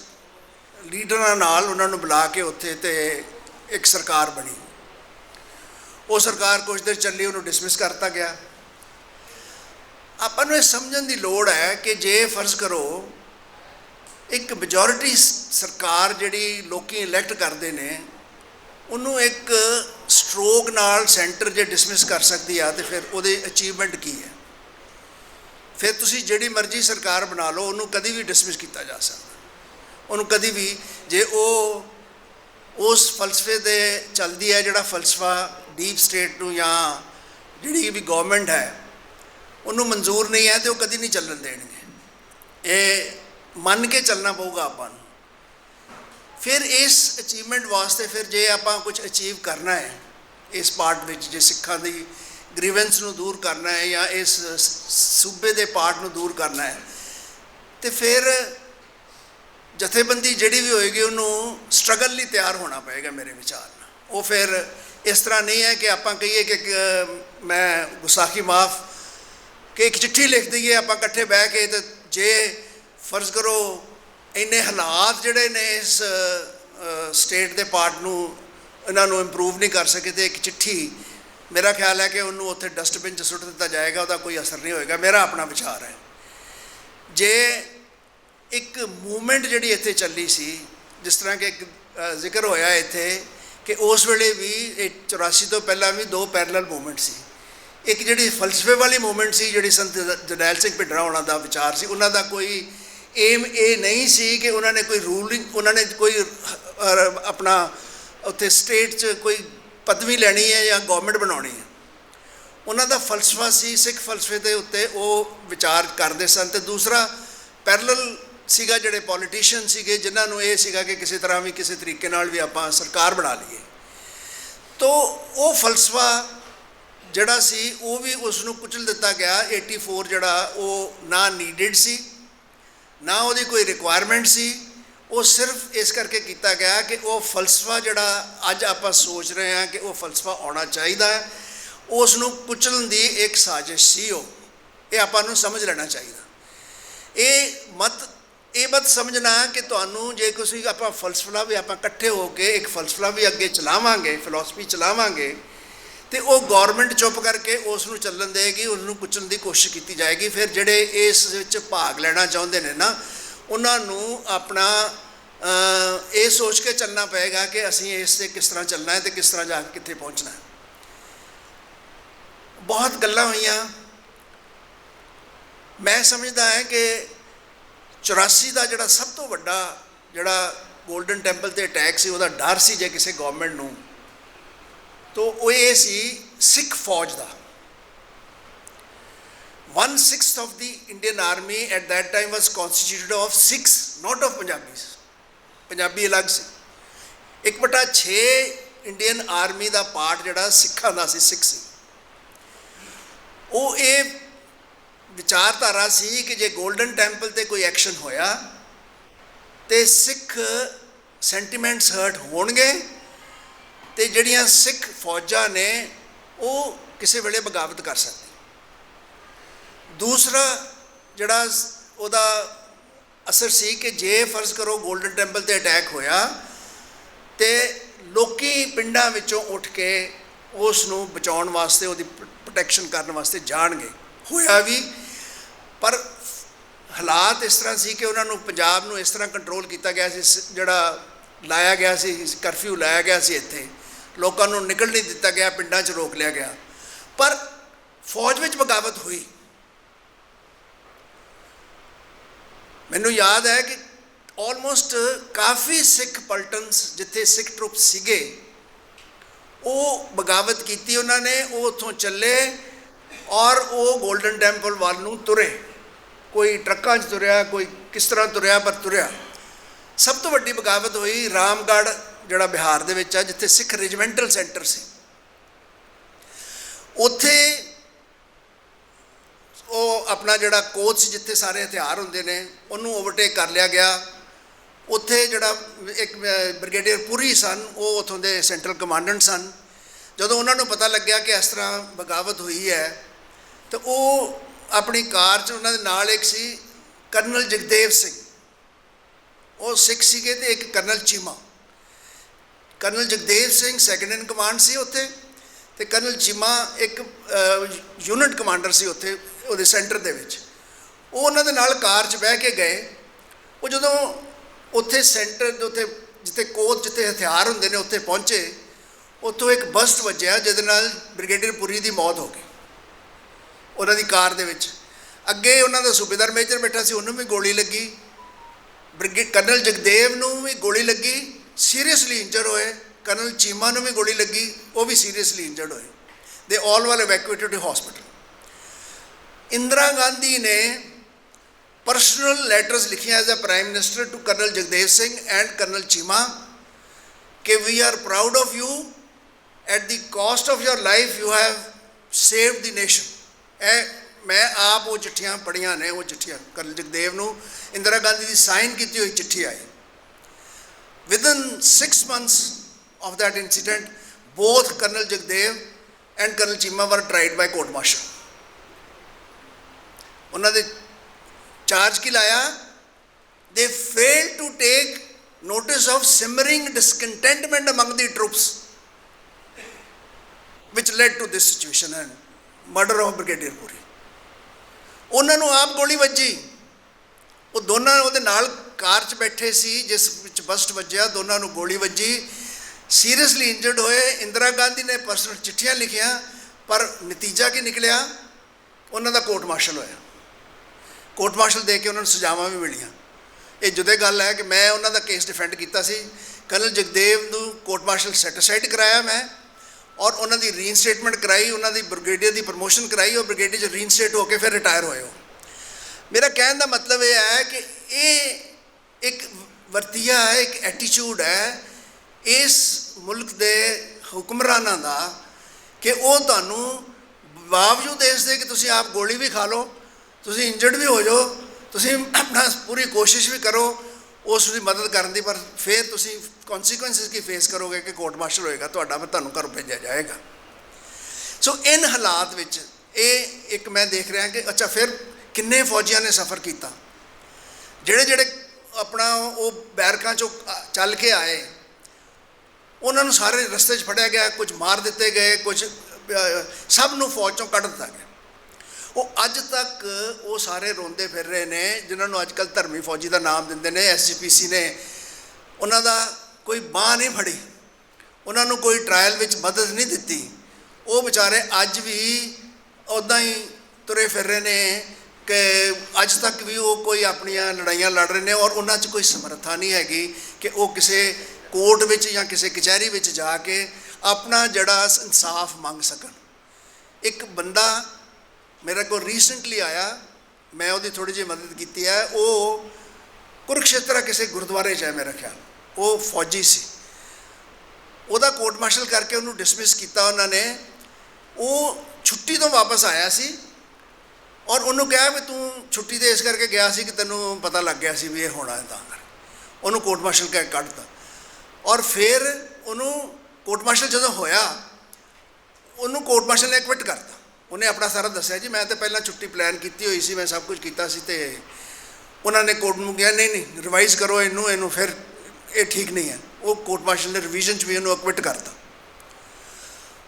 ਲੀਡਰਾਂ ਨਾਲ ਉਹਨਾਂ ਨੂੰ ਬੁਲਾ ਕੇ ਉੱਥੇ ਤੇ ਇੱਕ ਸਰਕਾਰ ਬਣੀ। ਉਹ ਸਰਕਾਰ ਕੁਝ ਦੇਰ ਚੱਲੀ, ਉਹਨੂੰ ਡਿਸਮਿਸ ਕਰਤਾ ਗਿਆ। ਆਪਾਂ ਨੂੰ ਇਹ ਸਮਝਣ ਦੀ ਲੋੜ ਹੈ ਕਿ ਜੇ ਫਰਜ਼ ਕਰੋ, ਇੱਕ ਮੈਜੋਰਿਟੀ ਸਰਕਾਰ ਜਿਹੜੀ ਲੋਕੀ ਇਲੈਕਟ ਕਰਦੇ ਨੇ, ਉਹਨੂੰ ਇੱਕ ਸਟ੍ਰੋਕ ਨਾਲ ਸੈਂਟਰ ਜੇ ਡਿਸਮਿਸ ਕਰ ਸਕਦੀ ਆ, ਤੇ ਫਿਰ ਉਹਦੇ ਅਚੀਵਮੈਂਟ ਕੀ ਹੈ? ਫਿਰ ਤੁਸੀਂ ਜਿਹੜੀ ਮਰਜ਼ੀ ਸਰਕਾਰ ਬਣਾ ਲਓ, ਉਹਨੂੰ ਕਦੀ ਵੀ ਡਿਸਮਿਸ ਕੀਤਾ ਜਾ ਸਕਦਾ। ਉਹਨੂੰ ਕਦੀ ਵੀ ਜੇ ਉਹ ਉਸ ਫਲਸਫੇ ਦੇ ਚੱਲਦੀ ਹੈ ਜਿਹੜਾ ਫਲਸਫਾ ਡੀਪ ਸਟੇਟ ਨੂੰ ਜਾਂ ਜਿਹੜੀ ਵੀ ਗਵਰਨਮੈਂਟ ਹੈ, ਉਹਨੂੰ ਮਨਜ਼ੂਰ ਨਹੀਂ ਹੈ ਤੇ ਉਹ ਕਦੀ ਨਹੀਂ ਚੱਲਣ ਦੇਣਗੇ। ਇਹ ਮੰਨ ਕੇ ਚੱਲਣਾ ਪਊਗਾ ਆਪਾਂ ਨੂੰ। ਫਿਰ ਇਸ ਅਚੀਵਮੈਂਟ ਵਾਸਤੇ ਫਿਰ ਜੇ ਆਪਾਂ ਕੁਝ ਅਚੀਵ ਕਰਨਾ ਹੈ, ਇਸ ਪਾਰਟ ਵਿੱਚ ਜੇ ਸਿੱਖਾਂ ਦੀ ਗ੍ਰੀਵੈਂਸ ਨੂੰ ਦੂਰ ਕਰਨਾ ਹੈ ਜਾਂ ਇਸ ਸੂਬੇ ਦੇ ਪਾਰਟ ਨੂੰ ਦੂਰ ਕਰਨਾ ਹੈ, ਤੇ ਫਿਰ ਜਥੇਬੰਦੀ ਜਿਹੜੀ ਵੀ ਹੋਏਗੀ, ਉਹਨੂੰ ਸਟਰਗਲ ਲਈ ਤਿਆਰ ਹੋਣਾ ਪਏਗਾ ਮੇਰੇ ਵਿਚਾਰ ਨਾਲ। ਉਹ ਫਿਰ ਇਸ ਤਰ੍ਹਾਂ ਨਹੀਂ ਹੈ ਕਿ ਆਪਾਂ ਕਹੀਏ ਕਿ ਮੈਂ ਗੁਸਾਖੀ ਮਾਫ, ਕਿ ਇੱਕ ਚਿੱਠੀ ਲਿਖ ਦਈਏ, ਆਪਾਂ ਇਕੱਠੇ ਬਹਿ ਕੇ ਤੇ ਜੇ ਫਰਜ਼ ਕਰੋ ਇੰਨੇ ਹਾਲਾਤ ਜਿਹੜੇ ਨੇ ਇਸ ਸਟੇਟ ਦੇ ਪਾਰਟ ਨੂੰ ਇਹਨਾਂ ਨੂੰ ਇੰਪਰੂਵ ਨਹੀਂ ਕਰ ਸਕੇ ਤੇ ਇੱਕ ਚਿੱਠੀ ਮੇਰਾ ਖਿਆਲ ਹੈ ਕਿ ਉਹਨੂੰ ਉੱਥੇ ਡਸਟਬਿਨ 'ਚ ਸੁੱਟ ਦਿੱਤਾ ਜਾਏਗਾ, ਉਹਦਾ ਕੋਈ ਅਸਰ ਨਹੀਂ ਹੋਏਗਾ। ਮੇਰਾ ਆਪਣਾ ਵਿਚਾਰ ਹੈ। ਜੇ ਇੱਕ ਮੂਵਮੈਂਟ ਜਿਹੜੀ ਇੱਥੇ ਚੱਲੀ ਸੀ, ਜਿਸ ਤਰ੍ਹਾਂ ਕਿ ਇੱਕ ਜ਼ਿਕਰ ਹੋਇਆ ਇੱਥੇ ਕਿ ਉਸ ਵੇਲੇ ਵੀ ਇਹ 84 ਤੋਂ ਪਹਿਲਾਂ ਵੀ ਦੋ ਪੈਰਲਲ ਮੂਵਮੈਂਟ ਸੀ। ਇੱਕ ਜਿਹੜੀ ਫਲਸਫੇ ਵਾਲੀ ਮੂਵਮੈਂਟ ਸੀ, ਜਿਹੜੀ ਸੰਤ ਜਰਨੈਲ ਸਿੰਘ ਭਿੰਡਰਾ ਉਹਨਾਂ ਦਾ ਵਿਚਾਰ ਸੀ, ਉਹਨਾਂ ਦਾ ਕੋਈ ਏਮ ਇਹ ਨਹੀਂ ਸੀ ਕਿ ਉਹਨਾਂ ਨੇ ਕੋਈ ਰੂਲਿੰਗ ਉਹਨਾਂ ਨੇ ਕੋਈ ਆਪਣਾ ਉੱਥੇ ਸਟੇਟ 'ਚ ਕੋਈ ਪਦਵੀ ਲੈਣੀ ਹੈ ਜਾਂ ਗਵਰਨਮੈਂਟ ਬਣਾਉਣੀ ਹੈ। ਉਹਨਾਂ ਦਾ ਫਲਸਫਾ ਸੀ, ਸਿੱਖ ਫਲਸਫੇ ਦੇ ਉੱਤੇ ਉਹ ਵਿਚਾਰ ਕਰਦੇ ਸਨ ਤੇ ਦੂਸਰਾ ਪੈਰਲਲ ਸੀਗਾ ਜਿਹੜੇ ਪੋਲੀਟੀਸ਼ੀਅਨ ਸੀਗੇ, ਜਿਨ੍ਹਾਂ ਨੂੰ ਇਹ ਸੀਗਾ ਕਿ ਕਿਸੇ ਤਰ੍ਹਾਂ ਵੀ ਕਿਸੇ ਤਰੀਕੇ ਨਾਲ ਵੀ ਆਪਾਂ ਸਰਕਾਰ ਬਣਾ ਲਈਏ। ਤੋ ਉਹ ਫਲਸਫਾ ਜਿਹੜਾ ਸੀ, ਉਹ ਵੀ ਉਸ ਨੂੰ ਕੁਚਲ ਦਿੱਤਾ ਗਿਆ। 84 ਜਿਹੜਾ, ਉਹ ਨਾ ਨੀਡਡ ਸੀ, ਨਾ ਉਹਦੀ ਕੋਈ ਰਿਕੁਆਇਰਮੈਂਟ ਸੀ। ਉਹ ਸਿਰਫ ਇਸ ਕਰਕੇ ਕੀਤਾ ਗਿਆ ਕਿ ਉਹ ਫਲਸਫਾ ਜਿਹੜਾ ਅੱਜ ਆਪਾਂ ਸੋਚ ਰਹੇ ਹਾਂ ਕਿ ਉਹ ਫਲਸਫਾ ਆਉਣਾ ਚਾਹੀਦਾ ਹੈ। ਉਸ ਨੂੰ ਕੁਚਲਣ ਦੀ ਇੱਕ ਸਾਜ਼ਿਸ਼ ਸੀ ਉਹ। ਇਹ ਆਪਾਂ ਨੂੰ ਸਮਝ ਲੈਣਾ ਚਾਹੀਦਾ। ਇਹ ਮਤ ਇਹ ਮਤ ਸਮਝਣਾ ਕਿ ਤੁਹਾਨੂੰ ਜੇ ਕੋਈ ਆਪਾਂ ਫਲਸਫਾ ਵੀ ਆਪਾਂ ਇਕੱਠੇ ਹੋ ਕੇ ਇੱਕ ਫਲਸਫਾ ਵੀ ਅੱਗੇ ਚਲਾਵਾਂਗੇ ਫਿਲਾਸਫੀ ਚਲਾਵਾਂਗੇ, ਤੇ ਉਹ ਗਵਰਨਮੈਂਟ ਚੁੱਪ ਕਰਕੇ ਉਸ ਨੂੰ ਚੱਲਣ ਦੇਗੀ ਉਸ ਨੂੰ ਕੁਚਲਣ ਦੀ ਕੋਸ਼ਿਸ਼ ਕੀਤੀ ਜਾਏਗੀ, ਫਿਰ ਜਿਹੜੇ ਇਸ ਵਿੱਚ ਭਾਗ ਲੈਣਾ ਚਾਹੁੰਦੇ ਨੇ ਨਾ, ਉਹਨਾਂ ਨੂੰ ਆਪਣਾ ਇਹ ਸੋਚ ਕੇ ਚੱਲਣਾ ਪਏਗਾ ਕਿ ਅਸੀਂ ਇਸ ਤੇ ਕਿਸ ਤਰ੍ਹਾਂ ਚੱਲਣਾ ਹੈ ਤੇ ਕਿਸ ਤਰ੍ਹਾਂ ਜਾ ਕੇ ਕਿੱਥੇ ਪਹੁੰਚਣਾ ਹੈ। ਬਹੁਤ ਗੱਲਾਂ ਹੋਈਆਂ। ਮੈਂ ਸਮਝਦਾ ਹਾਂ ਕਿ 84 ਦਾ ਜਿਹੜਾ ਸਭ ਤੋਂ ਵੱਡਾ ਜਿਹੜਾ 골ਡਨ ਟੈਂਪਲ ਤੇ ਅਟੈਕ ਸੀ ਉਹਦਾ ਡਰ ਸੀ ਜੇ ਕਿਸੇ ਗਵਰਨਮੈਂਟ ਨੂੰ। ਤੋ ਉਹ ਇਹ ਸੀ ਸਿੱਖ ਫੌਜ ਦਾ। 1/6 of the Indian Army at that time was constituted of Sikhs, not of Punjabis. Punjabi ਅਲੱਗ ਸੀ। ਇੱਕ ਬਟਾ 6 ਇੰਡੀਅਨ ਆਰਮੀ ਦਾ ਪਾਰਟ ਜਿਹੜਾ ਸਿੱਖਾਂ ਦਾ ਸੀ ਸਿੱਖ ਸੀ। ਉਹ ਇਹ ਵਿਚਾਰਧਾਰਾ ਸੀ ਕਿ ਜੇ 골ਡਨ ਟੈਂਪਲ ਤੇ ਕੋਈ ਐਕਸ਼ਨ ਹੋਇਆ, ਤੇ ਸਿੱਖ ਸੈਂਟੀਮੈਂਟਸ ਹਰਟ ਹੋਣਗੇ, ਤੇ ਜਿਹੜੀਆਂ ਸਿੱਖ ਫੌਜਾਂ ਨੇ, ਉਹ ਕਿਸੇ ਵੇਲੇ ਬਗਾਵਤ ਕਰ ਸਕਦੀ ਦੂਸਰਾ ਜਿਹੜਾ ਉਹਦਾ ਅਸਰ ਸੀ ਕਿ ਜੇ ਫਰਜ਼ ਕਰੋ 골ਡਨ ਟੈਂਪਲ ਤੇ ਅਟੈਕ ਹੋਇਆ, ਤੇ ਲੋਕੀ ਪਿੰਡਾਂ ਵਿੱਚੋਂ ਉੱਠ ਕੇ ਉਸ ਨੂੰ ਬਚਾਉਣ ਵਾਸਤੇ, ਉਹਦੀ ਪ੍ਰੋਟੈਕਸ਼ਨ ਕਰਨ ਵਾਸਤੇ ਜਾਣਗੇ। ਹੋਇਆ ਵੀ ਪਰ ਹਾਲਾਤ ਇਸ ਤਰ੍ਹਾਂ ਸੀ ਕਿ ਉਹਨਾਂ ਨੂੰ ਪੰਜਾਬ ਨੂੰ ਇਸ ਤਰ੍ਹਾਂ ਕੰਟਰੋਲ ਕੀਤਾ ਗਿਆ ਸੀ, ਸ- ਜਿਹੜਾ ਲਾਇਆ ਗਿਆ ਸੀ ਕਰਫਿਊ ਲਾਇਆ ਗਿਆ ਸੀ ਇੱਥੇ। ਲੋਕਾਂ ਨੂੰ ਨਿਕਲ ਨਹੀਂ ਦਿੱਤਾ ਗਿਆ, ਪਿੰਡਾਂ 'ਚ ਰੋਕ ਲਿਆ ਗਿਆ। ਪਰ ਫੌਜ ਵਿੱਚ ਬਗਾਵਤ ਹੋਈ। ਮੈਨੂੰ ਯਾਦ ਹੈ ਕਿ ਆਲਮੋਸਟ ਕਾਫੀ ਸਿੱਖ ਪਲਟਨਸ ਜਿੱਥੇ ਸਿੱਖ ਟਰੂਪ ਸੀਗੇ, ਉਹ ਬਗਾਵਤ ਕੀਤੀ ਉਹਨਾਂ ਨੇ, ਉਹ ਉੱਥੋਂ ਚੱਲੇ ਔਰ ਉਹ 골ਡਨ ਟੈਂਪਲ ਵੱਲ ਨੂੰ ਤੁਰੇ। ਕੋਈ ਟਰੱਕਾਂ 'ਚ ਤੁਰਿਆ, ਕੋਈ ਕਿਸ ਤਰ੍ਹਾਂ ਤੁਰਿਆ ਪਰ ਤੁਰਿਆ। ਸਭ ਤੋਂ ਵੱਡੀ ਬਗਾਵਤ ਹੋਈ ਰਾਮਗੜ੍ਹ, ਜਿਹੜਾ ਬਿਹਾਰ ਦੇ ਵਿੱਚ ਆ, ਜਿੱਥੇ ਸਿੱਖ ਰੈਜੀਮੈਂਟਲ ਸੈਂਟਰ ਸੀ। ਉੱਥੇ ਉਹ ਆਪਣਾ ਜਿਹੜਾ ਕੋਚ ਜਿੱਥੇ ਸਾਰੇ ਹਥਿਆਰ ਹੁੰਦੇ ਨੇ, ਉਹਨੂੰ ਓਵਰਟੇਕ ਕਰ ਲਿਆ ਗਿਆ। ਉੱਥੇ ਜਿਹੜਾ ਇੱਕ ਬ੍ਰਿਗੇਡੀਅਰ ਪੁਰੀ ਸਨ, ਉਹ ਉਥੋਂ ਦੇ ਸੈਂਟਰਲ ਕਮਾਂਡੈਂਟ ਸਨ। ਜਦੋਂ ਉਹਨਾਂ ਨੂੰ ਪਤਾ ਲੱਗਿਆ ਕਿ ਇਸ ਤਰ੍ਹਾਂ ਬਗਾਵਤ ਹੋਈ ਹੈ, ਤਾਂ ਉਹ ਆਪਣੀ ਕਾਰ 'ਚ ਉਹਨਾਂ ਦੇ ਨਾਲ ਇੱਕ ਸੀ, ਕਰਨਲ ਜਗਦੇਵ ਸਿੰਘ। ਉਹ ਸਿੱਖ ਸੀਗੇ ਤੇ ਇੱਕ colonel Cheema. Colonel Jagdev Singh second in command ਸੀ ਉੱਥੇ ਤੇ ਕਰਨਲ ਚੀਮਾ ਇੱਕ ਯੂਨਿਟ ਕਮਾਂਡਰ ਸੀ ਉੱਥੇ, ਉਹਦੇ ਸੈਂਟਰ ਦੇ ਵਿੱਚ। ਉਹ ਉਹਨਾਂ ਦੇ ਨਾਲ ਕਾਰ 'ਚ ਬਹਿ ਕੇ ਗਏ। ਉਹ ਜਦੋਂ ਉੱਥੇ ਸੈਂਟਰ ਦੇ ਉੱਤੇ ਜਿੱਥੇ ਕੋਚ, ਜਿੱਥੇ ਹਥਿਆਰ ਹੁੰਦੇ ਨੇ, ਉੱਥੇ ਪਹੁੰਚੇ, ਉੱਥੋਂ ਇੱਕ ਬਸਟ ਵੱਜਿਆ, ਜਿਹਦੇ ਨਾਲ ਬ੍ਰਿਗੇਡੀਅਰ ਪੁਰੀ ਦੀ ਮੌਤ ਹੋ ਗਈ। ਉਹਨਾਂ ਦੀ ਕਾਰ ਦੇ ਵਿੱਚ। ਅੱਗੇ ਉਹਨਾਂ ਦਾ ਸੂਬੇਦਾਰ ਮੇਜਰ ਬੈਠਾ ਸੀ, ਉਹਨੂੰ ਵੀ ਗੋਲੀ ਲੱਗੀ। ਬ੍ਰਿਗੇਡ ਕਰਨਲ ਜਗਦੇਵ ਨੂੰ ਵੀ ਗੋਲੀ ਲੱਗੀ। ਸੀਰੀਅਸਲੀ ਇੰਜਰ ਹੋਏ। ਕਰਨਲ ਚੀਮਾ ਨੂੰ ਵੀ ਗੋਲੀ ਲੱਗੀ। ਉਹ ਵੀ ਸੀਰੀਅਸਲੀ ਇੰਜਰਡ ਹੋਏ। ਦੇ all were evacuated to hospital Indira Gandhi ਨੇ ਪਰਸਨਲ ਲੈਟਰਸ ਲਿਖੀਆਂ as a prime minister to colonel Jagdev Singh and colonel Cheema ਕਿ we are proud of you at the cost of your life you have saved the nation ਇਹ ਮੈਂ ਆਪ ਉਹ ਚਿੱਠੀਆਂ ਪੜੀਆਂ ਨੇ ਉਹ ਚਿੱਠੀਆਂ ਕਰਨਲ ਜਗਦੇਵ ਨੂੰ ਇੰਦਰਾ ਗਾਂਧੀ ਦੀ ਸਾਈਨ ਕੀਤੀ ਹੋਈ ਚਿੱਠੀ ਆਈ within 6 months of that incident both colonel jagdev and colonel chima were tried by court martial ਉਹਨਾਂ ਦੇ ਚਾਰਜ ਕੀ ਲਾਇਆ they failed to take notice of simmering discontentment among the troops which led to this situation and murder of brigadier ਪੂਰੀ। ਉਹਨਾਂ ਨੂੰ ਆਪ ਗੋਲੀ ਵੱਜੀ। ਉਹ ਦੋਨਾਂ ਉਹਦੇ ਨਾਲ ਕਾਰ 'ਚ ਬੈਠੇ ਸੀ, ਜਿਸ ਵਿੱਚ ਬਸਟ ਵੱਜਿਆ, ਦੋਨਾਂ ਨੂੰ ਗੋਲੀ ਵੱਜੀ। ਸੀਰੀਅਸਲੀ ਇੰਜਰਡ ਹੋਏ, ਇੰਦਰਾ ਗਾਂਧੀ ਨੇ ਪਰਸਨਲ ਚਿੱਠੀਆਂ ਲਿਖੀਆਂ, ਪਰ ਨਤੀਜਾ ਕੀ ਨਿਕਲਿਆ? ਉਹਨਾਂ ਦਾ ਕੋਰਟ ਮਾਰਸ਼ਲ ਹੋਇਆ। ਕੋਰਟ ਮਾਰਸ਼ਲ ਦੇ ਕੇ ਉਹਨਾਂ ਨੂੰ ਸਜ਼ਾਵਾਂ ਵੀ ਮਿਲੀਆਂ। ਇਹ ਜੁਦੇ ਗੱਲ ਹੈ ਕਿ ਮੈਂ ਉਹਨਾਂ ਦਾ ਕੇਸ ਡਿਫੈਂਡ ਕੀਤਾ ਸੀ। ਕਰਨਲ ਜਗਦੇਵ ਨੂੰ ਕੋਰਟ ਮਾਰਸ਼ਲ ਸੈਟੀਸਫਾਈਡ ਕਰਾਇਆ ਮੈਂ। ਔਰ ਉਹਨਾਂ ਦੀ ਰੀਇਨਸਟੇਟਮੈਂਟ ਕਰਾਈ, ਉਹਨਾਂ ਦੀ ਬ੍ਰਿਗੇਡੀਅਰ ਦੀ ਪ੍ਰਮੋਸ਼ਨ ਕਰਾਈ, ਔਰ ਬ੍ਰਿਗੇਡੀਅਰ 'ਚ ਰੀਇਨਸਟੇਟ ਹੋ ਕੇ ਫਿਰ ਰਿਟਾਇਰ ਹੋਏ ਹੋ। ਮੇਰਾ ਕਹਿਣ ਦਾ ਮਤਲਬ ਇਹ ਹੈ ਕਿ ਇਹ ਇੱਕ ਵਰਤੀਆ ਹੈ, ਇੱਕ ਐਟੀਟਿਊਡ ਹੈ, ਇਸ ਮੁਲਕ ਦੇ ਹੁਕਮਰਾਨਾਂ ਦਾ ਕਿ ਉਹ ਤੁਹਾਨੂੰ ਬਾਵਜੂਦ ਇਸ ਦੇ ਕਿ ਤੁਸੀਂ ਆਪ ਗੋਲੀ ਵੀ ਖਾ ਲਓ, ਤੁਸੀਂ ਇੰਜਰਡ ਵੀ ਹੋ ਜਾਓ, ਤੁਸੀਂ ਆਪਣਾ ਪੂਰੀ ਕੋਸ਼ਿਸ਼ ਵੀ ਕਰੋ ਉਸ ਦੀ ਮਦਦ ਕਰਨ ਦੀ, ਪਰ ਫਿਰ ਤੁਸੀਂ ਕਨਸੀਕੁਐਂਸਸ ਕੀ ਫੇਸ ਕਰੋਗੇ ਕਿ ਕੋਰਟ ਮਾਰਸ਼ਲ ਹੋਏਗਾ? ਤੁਹਾਡਾ ਮੈਂ ਤੁਹਾਨੂੰ ਘਰ ਭੇਜਿਆ ਜਾਏਗਾ। ਸੋ ਇਨ ਹਾਲਾਤ ਵਿੱਚ ਇਹ ਇੱਕ ਮੈਂ ਦੇਖ ਰਿਹਾ ਕਿ ਅੱਛਾ, ਫਿਰ ਕਿੰਨੇ ਫੌਜੀਆਂ ਨੇ ਸਫ਼ਰ ਕੀਤਾ? ਜਿਹੜੇ ਜਿਹੜੇ ਆਪਣਾ ਉਹ ਬੈਰਕਾਂ ਚੋਂ ਚੱਲ ਕੇ ਆਏ, ਉਹਨਾਂ ਨੂੰ ਸਾਰੇ ਰਸਤੇ 'ਚ ਫੜਿਆ ਗਿਆ, ਕੁਝ ਮਾਰ ਦਿੱਤੇ ਗਏ, ਕੁਝ ਸਭ ਨੂੰ ਫੌਜ ਚੋਂ ਕੱਢ ਦਿੱਤਾ ਗਿਆ। ਉਹ ਅੱਜ ਤੱਕ ਉਹ ਸਾਰੇ ਰੋਂਦੇ ਫਿਰ ਰਹੇ ਨੇ, ਜਿਨ੍ਹਾਂ ਨੂੰ ਅੱਜ ਕੱਲ੍ਹ ਧਰਮੀ ਫੌਜੀ ਦਾ ਨਾਮ ਦਿੰਦੇ ਨੇ ਐਸਜੀਪੀਸੀ ਨੇ। ਉਹਨਾਂ ਦਾ ਕੋਈ ਬਾਹ ਨਹੀਂ ਫੜੀ। ਉਹਨਾਂ ਨੂੰ ਕੋਈ ਟ੍ਰਾਇਲ ਵਿੱਚ ਮਦਦ ਨਹੀਂ ਦਿੱਤੀ। ਉਹ ਵਿਚਾਰੇ ਅੱਜ ਵੀ ਉਦਾਂ ਹੀ ਤੁਰੇ ਫਿਰ ਰਹੇ ਨੇ ਕਿ ਅੱਜ ਤੱਕ ਵੀ ਉਹ ਕੋਈ ਆਪਣੀਆਂ ਲੜਾਈਆਂ ਲੜ ਰਹੇ ਨੇ ਔਰ ਉਹਨਾਂ 'ਚ ਕੋਈ ਸਮਰੱਥਾ ਨਹੀਂ ਹੈਗੀ ਕਿ ਉਹ ਕਿਸੇ ਕੋਰਟ ਵਿੱਚ ਜਾਂ ਕਿਸੇ ਕਚਹਿਰੀ ਵਿੱਚ ਜਾ ਕੇ ਆਪਣਾ ਜਿਹੜਾ ਇਨਸਾਫ ਮੰਗ ਸਕਣ। ਇੱਕ ਬੰਦਾ ਮੇਰੇ ਕੋਲ ਰੀਸੈਂਟਲੀ ਆਇਆ ਮੈਂ ਉਹਦੀ ਥੋੜੀ ਜਿਹੀ ਮਦਦ ਕੀਤੀ ਹੈ ਉਹ ਕੁਰਕਸ਼ੇਤਰ ਕਿਸੇ ਗੁਰਦੁਆਰੇ 'ਚ ਹੈ ਮੇਰਾ ਖਿਆਲ ਉਹ ਫੌਜੀ ਸੀ ਉਹਦਾ ਕੋਰਟ ਮਾਰਸ਼ਲ ਕਰਕੇ ਉਹਨੂੰ ਡਿਸਮਿਸ ਕੀਤਾ ਉਹਨਾਂ ਨੇ ਉਹ ਛੁੱਟੀ ਤੋਂ ਵਾਪਸ ਆਇਆ ਸੀ ਔਰ ਉਹਨੂੰ ਕਿਹਾ ਵੀ ਤੂੰ ਛੁੱਟੀ ਤੇ ਇਸ ਕਰਕੇ ਗਿਆ ਸੀ ਕਿ ਤੈਨੂੰ ਪਤਾ ਲੱਗ ਗਿਆ ਸੀ ਵੀ ਇਹ ਹੋਣਾ ਹੈ ਤਾਂ ਉਹਨੂੰ ਕੋਰਟ ਮਾਰਸ਼ਲ ਕਹਿ ਕੱਢਤਾ ਔਰ ਫਿਰ ਉਹਨੂੰ ਕੋਰਟ ਮਾਰਸ਼ਲ ਜਦੋਂ ਹੋਇਆ ਉਹਨੂੰ ਕੋਰਟ ਮਾਰਸ਼ਲ ਨੇ ਕੁਇਟ ਕਰਤਾ ਉਹਨੇ ਆਪਣਾ ਸਾਰਾ ਦੱਸਿਆ ਜੀ, ਮੈਂ ਤਾਂ ਪਹਿਲਾਂ ਛੁੱਟੀ ਪਲਾਨ ਕੀਤੀ ਹੋਈ ਸੀ, ਮੈਂ ਸਭ ਕੁਝ ਕੀਤਾ ਸੀ ਤੇ ਉਹਨਾਂ ਨੇ ਕੋਰਟ ਨੂੰ ਕਿਹਾ, ਨਹੀਂ ਨਹੀਂ ਰਿਵਾਈਜ਼ ਕਰੋ ਇਹਨੂੰ ਇਹਨੂੰ ਫਿਰ ਇਹ ਠੀਕ ਨਹੀਂ ਹੈ। ਉਹ ਕੋਰਟ ਮਾਰਸ਼ਲ ਨੇ ਰਿਵੀਜ਼ਨ 'ਚ ਵੀ ਉਹਨੂੰ ਅਕਵਿਟ ਕਰਤਾ।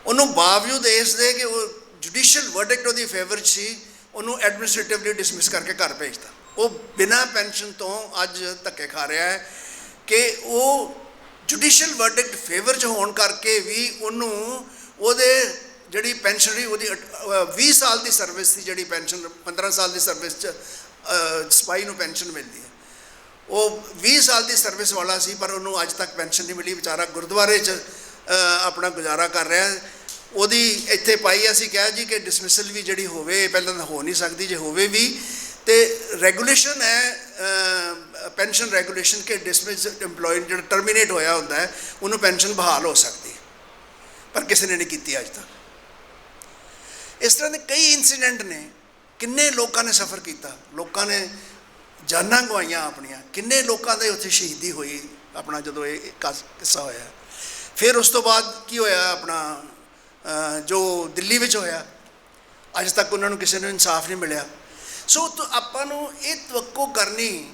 ਉਹਨੂੰ ਬਾਵਜੂਦ ਇਸ ਦੇ ਕਿ ਉਹ ਜੁਡੀਸ਼ੀਅਲ ਵਰਡਿਕਟ ਉਹਦੀ ਫੇਵਰ 'ਚ ਸੀ, ਉਹਨੂੰ ਐਡਮਿਨਿਸਟ੍ਰੇਟਿਵਲੀ ਡਿਸਮਿਸ ਕਰਕੇ ਘਰ ਭੇਜਤਾ। ਉਹ ਬਿਨਾਂ ਪੈਨਸ਼ਨ ਤੋਂ ਅੱਜ ਧੱਕੇ ਖਾ ਰਿਹਾ ਹੈ ਕਿ ਉਹ ਜੁਡੀਸ਼ੀਅਲ ਵਰਡਿਕਟ ਫੇਵਰ 'ਚ ਹੋਣ ਕਰਕੇ ਵੀ ਉਹਨੂੰ ਉਹਦੇ ਜਿਹੜੀ ਪੈਨਸ਼ਨ ਰਹੀ ਉਹਦੀ ਅਟ- ਅਹ 20 ਸਾਲ ਦੀ ਸਰਵਿਸ ਸੀ ਜਿਹੜੀ ਪੈਨਸ਼ਨ 15 ਸਾਲ ਦੀ ਸਰਵਿਸ 'ਚ ਅਹ, ਨੂੰ ਪੈਨਸ਼ਨ ਮਿਲਦੀ ਹੈ। ਉਹ 20 ਸਾਲ ਦੀ ਸਰਵਿਸ ਵਾਲਾ ਸੀ ਪਰ ਉਹਨੂੰ ਅੱਜ ਤੱਕ ਪੈਨਸ਼ਨ ਨਹੀਂ ਮਿਲੀ। ਵਿਚਾਰਾ ਗੁਰਦੁਆਰੇ 'ਚ ਆਪਣਾ ਗੁਜ਼ਾਰਾ ਕਰ ਰਿਹਾ ਉਹਦੀ ਇੱਥੇ ਪਾਈ ਅਸੀਂ ਕਿਹਾ ਜੀ ਕਿ ਡਿਸਮਿਸਲ ਵੀ ਜਿਹੜੀ ਹੋਵੇ ਪਹਿਲਾਂ ਤਾਂ ਹੋ ਨਹੀਂ ਸਕਦੀ ਜੇ ਹੋਵੇ ਵੀ। ਤੇ ਰੈਗੂਲੇਸ਼ਨ ਹੈ ਪੈਨਸ਼ਨ ਰੈਗੂਲੇਸ਼ਨ ਕਿ ਡਿਸਮਿਸ EMPLOYE ਜਿਹੜਾ ਟਰਮੀਨੇਟ ਹੋਇਆ ਹੁੰਦਾ ਹੈ ਉਹਨੂੰ ਪੈਨਸ਼ਨ ਬਹਾਲ ਹੋ ਸਕਦੀ ਪਰ ਕਿਸੇ ਨੇ ਨਹੀਂ ਕੀਤੀ ਅੱਜ ਤੱਕ। ਇਸ ਤਰ੍ਹਾਂ ਦੇ ਕਈ ਇਨਸੀਡੈਂਟ ਨੇ। ਕਿੰਨੇ ਲੋਕਾਂ ਨੇ ਸਫਰ ਕੀਤਾ? ਲੋਕਾਂ ਨੇ ਜਾਨਾਂ ਗਵਾਈਆਂ ਆਪਣੀਆਂ। ਕਿੰਨੇ ਲੋਕਾਂ ਦੇ ਉੱਥੇ ਸ਼ਹੀਦੀ ਹੋਈ ਆਪਣਾ ਜਦੋਂ ਇਹ ਕਿੱਸਾ ਹੋਇਆ। ਫਿਰ ਉਸ ਤੋਂ ਬਾਅਦ ਕੀ ਹੋਇਆ ਆਪਣਾ ਜੋ ਦਿੱਲੀ ਵਿੱਚ ਹੋਇਆ, ਅੱਜ ਤੱਕ ਉਹਨਾਂ ਨੂੰ ਕਿਸੇ ਨੂੰ ਇਨਸਾਫ ਨਹੀਂ ਮਿਲਿਆ। ਸੋ ਤੋ ਆਪਾਂ ਨੂੰ ਇਹ ਤਵੱਕੋ ਕਰਨੀ